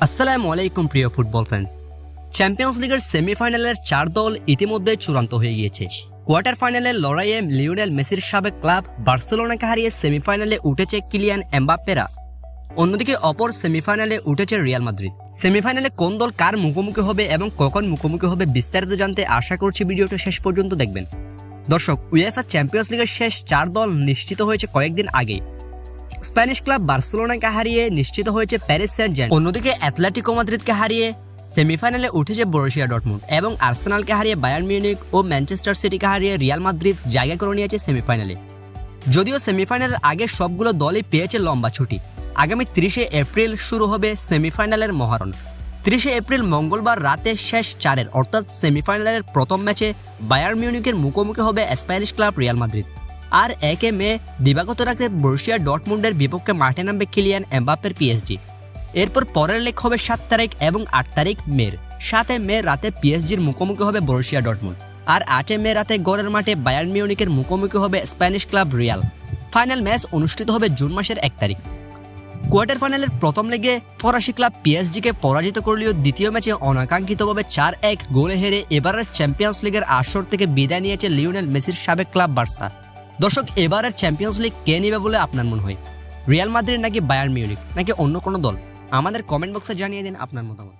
আসসালামু আলাইকুম প্রিয় ফুটবল ফ্যান্স চ্যাম্পিয়ন্স লিগের সেমিফাইনালের চার দল ইতিমধ্যে চূড়ান্ত হয়ে গিয়েছে। কোয়ার্টার ফাইনালের লড়াইয়ে লিওনেল মেসির সাবেক ক্লাব বার্সেলোনাকে হারিয়ে সেমিফাইনালে উঠেছে কিলিয়ান এমবাপ্পেরা। অন্যদিকে অপর সেমিফাইনালে উঠেছে রিয়াল মাদ্রিদ। সেমিফাইনালে কোন দল কার মুখোমুখি হবে এবং কখন মুখোমুখি হবে বিস্তারিত জানতে আশা করছি ভিডিওটা শেষ পর্যন্ত দেখবেন। দর্শক উয়েফা চ্যাম্পিয়ন্স লিগের শেষ চার দল নিশ্চিত হয়েছে কয়েকদিন আগে স্প্যানিশ ক্লাব বার্সেলোনাকে হারিয়ে নিশ্চিত হয়েছে প্যারিস সেন্ট জার্মান অন্যদিকে অ্যাথলেটিকো মাদ্রিদকে হারিয়ে সেমিফাইনালে উঠেছে বরুসিয়া ডটমুন্ড এবং আর্সেনালকে হারিয়ে বায়ার মিউনিক ও ম্যানচেস্টার সিটিকে হারিয়ে রিয়াল মাদ্রিদ জায়গা করে নিয়েছে সেমিফাইনালে। যদিও সেমিফাইনালের আগে সবগুলো দলই পেয়েছে লম্বা ছুটি। আগামী তিরিশে এপ্রিল শুরু হবে সেমিফাইনালের মহারণ। তিরিশে এপ্রিল মঙ্গলবার রাতে শেষ চারের, অর্থাৎ সেমিফাইনালের প্রথম ম্যাচে বায়ার মিউনিকের মুখোমুখি হবে স্প্যানিশ ক্লাব রিয়াল মাদ্রিদ। আর একে মে দিবাগত রাতে বর্ষিয়া ডটমুন্ডের বিপক্ষে মাঠে নামবে কিলিয়ান এমবাপ্পের পিএসজি। এরপর পরের লেখ হবে সাত তারিখ এবং আট তারিখ মের। সাতে মে রাতে পিএসজির মুখোমুখি হবে বর্ষিয়া ডটমুন্ড আর আটে মে রাতে গড়ের মাঠে বায়ার্ন মিউনিকের মুখোমুখি হবে Spanish club Real. Final match অনুষ্ঠিত হবে জুন মাসের এক তারিখ। কোয়ার্টার ফাইনালের প্রথম লেগে ফরাসি ক্লাব পিএসজিকে পরাজিত করলেও দ্বিতীয় ম্যাচে অনাকাঙ্ক্ষিতভাবে চার এক গোলে হেরে এবারের চ্যাম্পিয়ন্স লিগের আসর থেকে বিদায় নিয়েছে লিওনেল মেসির সাবেক ক্লাব বার্সা। দর্শক, এবারের চ্যাম্পিয়ন্স লিগ কে নেবে বলে আপনার মনে হয়? রিয়াল মাদ্রিদ নাকি বায়ার মিউনিক নাকি অন্য কোনো দল? আমাদের কমেন্ট বক্সে জানিয়ে দিন আপনার মতামত।